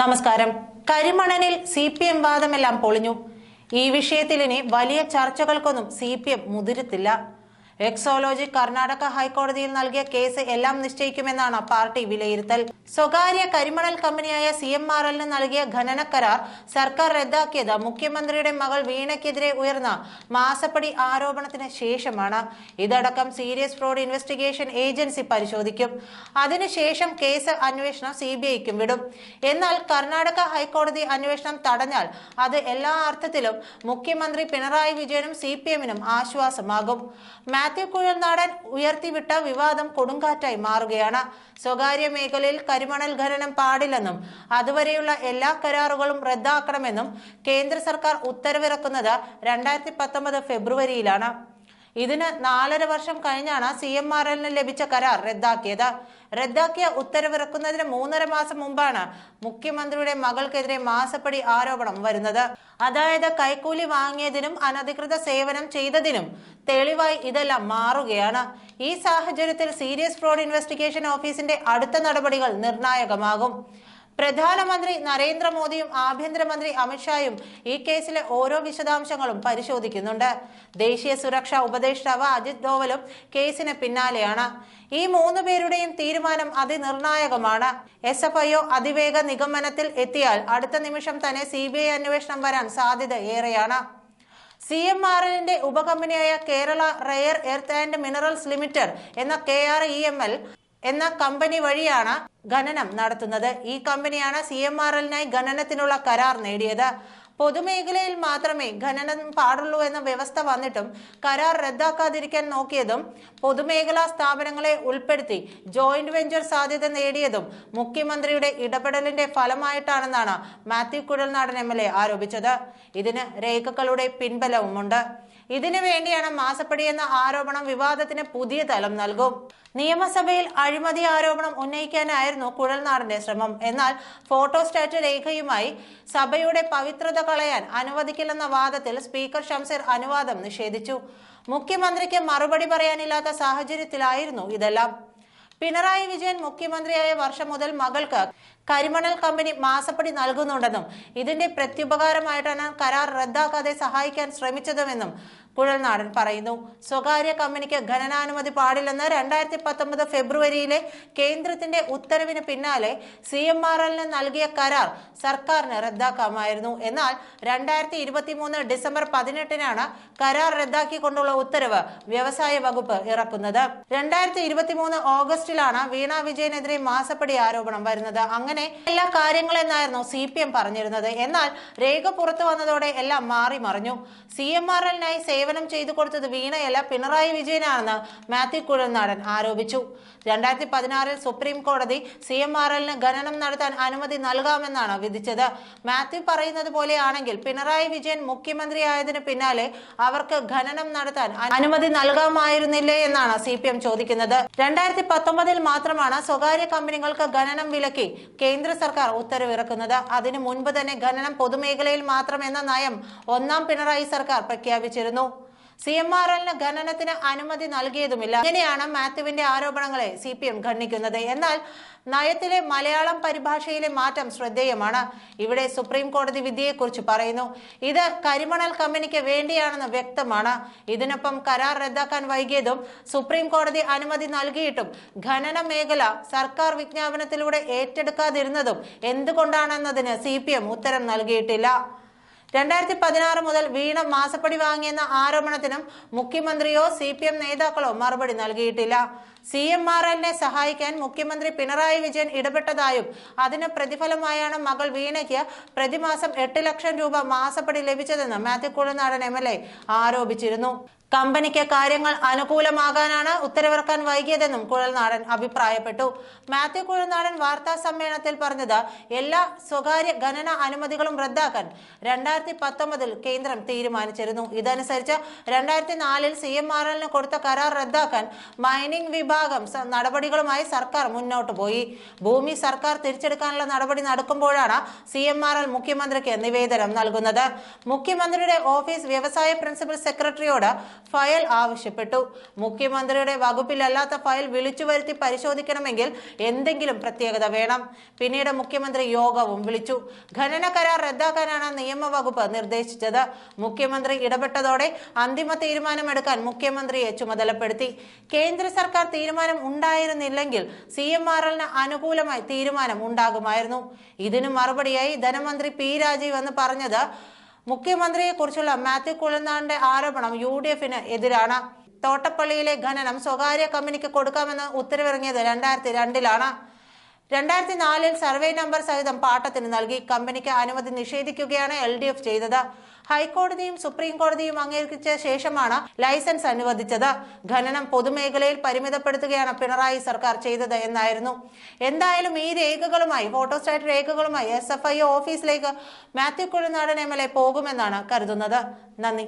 നമസ്കാരം. കരിമണനിൽ C P M വാദമെല്ലാം പൊളിഞ്ഞു. ഈ വിഷയത്തിൽ ഇനി വലിയ ചർച്ചകൾക്കൊന്നും സി പി എം മുതിരത്തില്ല. എക്സോളജി കർണാടക ഹൈക്കോടതിയിൽ നൽകിയ കേസ് എല്ലാം നിശ്ചയിക്കുമെന്നാണ് പാർട്ടി വിലയിരുത്തൽ. സ്വകാര്യ കരിമണൽ കമ്പനിയായ സി എം ആർ എല്ലിന് നൽകിയ ഖനന കരാർ സർക്കാർ റദ്ദാക്കിയത് മുഖ്യമന്ത്രിയുടെ മകൾ വീണയ്ക്കെതിരെ ഉയർന്ന മാസപ്പടി ആരോപണത്തിന് ശേഷമാണ്. ഇതടക്കം സീരിയസ് ഫ്രോഡ് ഇൻവെസ്റ്റിഗേഷൻ ഏജൻസി പരിശോധിക്കും. അതിനുശേഷം കേസ് അന്വേഷണം സി ബി ഐക്കും വിടും. എന്നാൽ കർണാടക ഹൈക്കോടതി അന്വേഷണം തടഞ്ഞാൽ അത് എല്ലാ അർത്ഥത്തിലും മുഖ്യമന്ത്രി പിണറായി വിജയനും സി പി എമ്മിനും ആശ്വാസമാകും. മാത്യു കുഴൽനാടൻ ഉയർത്തിവിട്ട വിവാദം കൊടുങ്കാറ്റായി മാറുകയാണ്. സ്വകാര്യ മേഖലയിൽ കരിമണൽ ഖനനം പാടില്ലെന്നും അതുവരെയുള്ള എല്ലാ കരാറുകളും റദ്ദാക്കണമെന്നും കേന്ദ്ര സർക്കാർ ഉത്തരവിറക്കുന്നത് രണ്ടായിരത്തി പത്തൊമ്പത് ഫെബ്രുവരിയിലാണ്. ഇതിന് നാലര വർഷം കഴിഞ്ഞാണ് സി എം ആർ എല്ലിന് ലഭിച്ച കരാർ റദ്ദാക്കിയത്. റദ്ദാക്കിയ ഉത്തരവിറക്കുന്നതിന് മൂന്നര മാസം മുമ്പാണ് മുഖ്യമന്ത്രിയുടെ മകൾക്കെതിരെ മാസപ്പടി ആരോപണം വരുന്നത്. അതായത് കൈക്കൂലി വാങ്ങിയതിനും അനധികൃത സേവനം ചെയ്തതിനും തെളിവായി ഇതെല്ലാം മാറുകയാണ്. ഈ സാഹചര്യത്തിൽ സീരിയസ് ഫ്രോഡ് ഇൻവെസ്റ്റിഗേഷൻ ഓഫീസിന്റെ അടുത്ത നടപടികൾ നിർണായകമാകും. പ്രധാനമന്ത്രി നരേന്ദ്രമോദിയും ആഭ്യന്തരമന്ത്രി അമിത്ഷായും ഈ കേസിലെ ഓരോ വിശദാംശങ്ങളും പരിശോധിക്കുന്നുണ്ട്. ദേശീയ സുരക്ഷാ ഉപദേഷ്ടാവ് അജിത് ഡോവലും കേസിന് പിന്നാലെയാണ്. ഈ മൂന്ന് പേരുടെയും തീരുമാനം അതിനിർണായകമാണ്. എസ് എഫ് ഐ ഒ അതിവേഗ നിഗമനത്തിൽ എത്തിയാൽ അടുത്ത നിമിഷം തന്നെ സി ബി ഐ അന്വേഷണം വരാൻ സാധ്യത ഏറെയാണ്. സി എം ആർ എല്ലിന്റെ ഉപകമ്പനിയായ Kerala rare earth and minerals limited എന്ന K R E M L എന്ന കമ്പനി വഴിയാണ് ഖനനം നടത്തുന്നത്. ഈ കമ്പനിയാണ് സി എം ആർ എല്ലിനായി ഖനനത്തിനുള്ള കരാർ നേടിയത്. പൊതുമേഖലയിൽ മാത്രമേ ഖനനം പാടുള്ളൂ എന്ന വ്യവസ്ഥ വന്നിട്ടും കരാർ റദ്ദാക്കാതിരിക്കാൻ നോക്കിയതും പൊതുമേഖലാ സ്ഥാപനങ്ങളെ ഉൾപ്പെടുത്തി ജോയിന്റ് വെഞ്ചർ സാധ്യത നേടിയതും മുഖ്യമന്ത്രിയുടെ ഇടപെടലിന്റെ ഫലമായിട്ടാണെന്നാണ് Mathew Kuzhalnadan M L A ആരോപിച്ചത്. ഇതിന് രേഖകളുടെ പിൻബലവുമുണ്ട്. ഇതിനു വേണ്ടിയാണ് മാസപ്പടി എന്ന ആരോപണം വിവാദത്തിന് പുതിയ തലം നൽകും. നിയമസഭയിൽ അഴിമതി ആരോപണം ഉന്നയിക്കാനായിരുന്നു കുഴൽനാടന്റെ ശ്രമം. എന്നാൽ ഫോട്ടോസ്റ്റാറ്റ് രേഖയുമായി സഭയുടെ പവിത്രത കളയാൻ അനുവദിക്കില്ലെന്ന വാദത്തിൽ സ്പീക്കർ ഷംസീർ അനുവാദം നിഷേധിച്ചു. മുഖ്യമന്ത്രിക്ക് മറുപടി പറയാനില്ലാത്ത സാഹചര്യത്തിലായിരുന്നു ഇതെല്ലാം. പിണറായി വിജയൻ മുഖ്യമന്ത്രിയായ വർഷം മുതൽ മകൾക്ക് കരിമണൽ കമ്പനി മാസപ്പടി നൽകുന്നുണ്ടെന്നും ഇതിന്റെ പ്രത്യുപകാരമായിട്ടാണ് കരാർ റദ്ദാക്കാതെ സഹായിക്കാൻ ശ്രമിച്ചതുമെന്നും കുഴൽനാടൻ പറയുന്നു സ്വകാര്യ കമ്പനിക്ക് ഖനനാനുമതി പാടില്ലെന്ന് രണ്ടായിരത്തി പത്തൊമ്പത് ഫെബ്രുവരിയിലെ കേന്ദ്രത്തിന്റെ ഉത്തരവിന് പിന്നാലെ സി എം ആർ എല്ലിന് നൽകിയ കരാർ സർക്കാരിന് റദ്ദാക്കാമായിരുന്നു. എന്നാൽ രണ്ടായിരത്തി ഇരുപത്തി മൂന്ന് ഡിസംബർ പതിനെട്ടിനാണ് കരാർ റദ്ദാക്കിക്കൊണ്ടുള്ള ഉത്തരവ് വ്യവസായ വകുപ്പ് ഇറക്കുന്നത്. രണ്ടായിരത്തി ഇരുപത്തി മൂന്ന് ഓഗസ്റ്റിലാണ് വീണ വിജയനെതിരെ മാസപ്പടി ആരോപണം വരുന്നത്. അങ്ങനെ എല്ലാ കാര്യങ്ങളെന്നായിരുന്നു സി പി എം പറഞ്ഞിരുന്നത്. എന്നാൽ രേഖ പുറത്തു വന്നതോടെ എല്ലാം മാറി മറിഞ്ഞു. സി എം ആർ എല്ലിനായി സേവനം ചെയ്തു കൊടുത്തത് വീണയല്ല പിണറായി വിജയനാണെന്ന് മാത്യു കുഴൽനാടൻ ആരോപിച്ചു. രണ്ടായിരത്തി പതിനാറിൽ സുപ്രീം കോടതി സി എം ആർ എല്ലിന് ഖനനം നടത്താൻ അനുമതി നൽകാമെന്നാണ് വിധിച്ചത്. മാത്യു പറയുന്നത് പോലെയാണെങ്കിൽ പിണറായി വിജയൻ മുഖ്യമന്ത്രിയായതിനു പിന്നാലെ അവർക്ക് ഖനനം നടത്താൻ അനുമതി നൽകാമായിരുന്നില്ലേ എന്നാണ് സി പി എം ചോദിക്കുന്നത്. രണ്ടായിരത്തി പത്തൊമ്പതിൽ മാത്രമാണ് സ്വകാര്യ കമ്പനികൾക്ക് ഖനനം വിലക്കി കേന്ദ്ര സർക്കാർ ഉത്തരവിറക്കുന്നത്. അതിനു മുൻപ് തന്നെ ഖനനം പൊതുമേഖലയിൽ മാത്രം എന്ന നയം ഒന്നാം പിണറായി സർക്കാർ പ്രഖ്യാപിച്ചിരുന്നു. സി എം ആർ എല്ലിന് ഖനനത്തിന് അനുമതി നൽകിയതുമില്ല. ഇങ്ങനെയാണ് മാത്യുവിന്റെ ആരോപണങ്ങളെ സി പി എം ഖണ്ഡിക്കുന്നത്. എന്നാൽ നയത്തിലെ മലയാളം പരിഭാഷയിലെ മാറ്റം ശ്രദ്ധേയമാണ്. ഇവിടെ സുപ്രീം കോടതി വിധിയെക്കുറിച്ച് പറയുന്നു. ഇത് കരിമണൽ കമ്പനിക്ക് വേണ്ടിയാണെന്ന് വ്യക്തമാണ്. ഇതിനൊപ്പം കരാർ റദ്ദാക്കാൻ വൈകിയതും സുപ്രീം കോടതി അനുമതി നൽകിയിട്ടും ഖനന മേഖല സർക്കാർ വിജ്ഞാപനത്തിലൂടെ ഏറ്റെടുക്കാതിരുന്നതും എന്തുകൊണ്ടാണെന്നതിന് സി ഉത്തരം നൽകിയിട്ടില്ല. രണ്ടായിരത്തി പതിനാറ് മുതൽ വീണ മാസപ്പടി വാങ്ങിയെന്ന ആരോപണത്തിനും മുഖ്യമന്ത്രിയോ സി പി എം നേതാക്കളോ മറുപടി നൽകിയിട്ടില്ല. സി എം ആർ എല്ലിനെ സഹായിക്കാൻ മുഖ്യമന്ത്രി പിണറായി വിജയൻ ഇടപെട്ടതായും അതിന് പ്രതിഫലമായാണ് മകൾ വീണയ്ക്ക് പ്രതിമാസം എട്ട് ലക്ഷം രൂപ മാസപ്പടി ലഭിച്ചതെന്ന് Mathew Kuzhanadan M L A ആരോപിച്ചിരുന്നു. കമ്പനിക്ക് കാര്യങ്ങൾ അനുകൂലമാകാനാണ് ഉത്തരവിറക്കാൻ വൈകിയതെന്നും കുഴൽനാടൻ അഭിപ്രായപ്പെട്ടു. മാത്യു കുഴൽനാടൻ വാർത്താ സമ്മേളനത്തിൽ പറഞ്ഞത് എല്ലാ സ്വകാര്യ ഖനന അനുമതികളും റദ്ദാക്കാൻ രണ്ടായിരത്തി പത്തൊമ്പതിൽ കേന്ദ്രം തീരുമാനിച്ചിരുന്നു. ഇതനുസരിച്ച് രണ്ടായിരത്തി നാലിൽ സി എം ആർ എല്ലിന് കൊടുത്ത കരാർ റദ്ദാക്കാൻ മൈനിംഗ് വിഭാഗം നടപടികളുമായി സർക്കാർ മുന്നോട്ട് പോയി. ഭൂമി സർക്കാർ തിരിച്ചെടുക്കാനുള്ള നടപടി നടക്കുമ്പോഴാണ് സി എം ആർ എൽ മുഖ്യമന്ത്രിക്ക് നിവേദനം നൽകുന്നത്. മുഖ്യമന്ത്രിയുടെ ഓഫീസ് വ്യവസായ പ്രിൻസിപ്പൽ സെക്രട്ടറിയോട് ഫയൽ ആവശ്യപ്പെട്ടു. മുഖ്യമന്ത്രിയുടെ വകുപ്പിലല്ലാത്ത ഫയൽ വിളിച്ചു വരുത്തി പരിശോധിക്കണമെങ്കിൽ എന്തെങ്കിലും പ്രത്യേകത വേണം. പിന്നീട് മുഖ്യമന്ത്രി യോഗവും വിളിച്ചു. ഖനന കരാർ റദ്ദാക്കാനാണ് നിയമവകുപ്പ് നിർദ്ദേശിച്ചത്. മുഖ്യമന്ത്രി ഇടപെട്ടതോടെ അന്തിമ തീരുമാനമെടുക്കാൻ മുഖ്യമന്ത്രിയെ ചുമതലപ്പെടുത്തി. കേന്ദ്ര സർക്കാർ തീരുമാനം ഉണ്ടായിരുന്നില്ലെങ്കിൽ സി എം ആർ എല്ലിന് അനുകൂലമായി തീരുമാനം ഉണ്ടാകുമായിരുന്നു. ഇതിനു മറുപടിയായി ധനമന്ത്രി പി രാജീവ് എന്ന് പറഞ്ഞത് മുഖ്യമന്ത്രിയെ കുറിച്ചുള്ള മാത്യു കുളനാടിന്റെ ആരോപണം യു ഡി എഫിന് എതിരാണ്. തോട്ടപ്പള്ളിയിലെ ഖനനം സ്വകാര്യ കമ്പനിക്ക് കൊടുക്കാമെന്ന് ഉത്തരവിറങ്ങിയത് രണ്ടായിരത്തി രണ്ടിലാണ്. രണ്ടായിരത്തി നാലിൽ സർവേ നമ്പർ സഹിതം പാട്ടത്തിന് നൽകി. കമ്പനിക്ക് അനുമതി നിഷേധിക്കുകയാണ് എൽ ഡി എഫ് ചെയ്തത്. ഹൈക്കോടതിയും സുപ്രീം കോടതിയും അംഗീകരിച്ച ശേഷമാണ് ലൈസൻസ് അനുവദിച്ചത്. ഖനനം പൊതുമേഖലയിൽ പരിമിതപ്പെടുത്തുകയാണ് പിണറായി സർക്കാർ ചെയ്തത് എന്നായിരുന്നു. എന്തായാലും ഈ രേഖകളുമായി ഫോട്ടോസ്റ്റാറ്റ് രേഖകളുമായി എസ് എഫ് ഐ ഓഫീസിലേക്ക് Mathew Kuzhanadan M L A പോകുമെന്നാണ് കരുതുന്നത്. നന്ദി.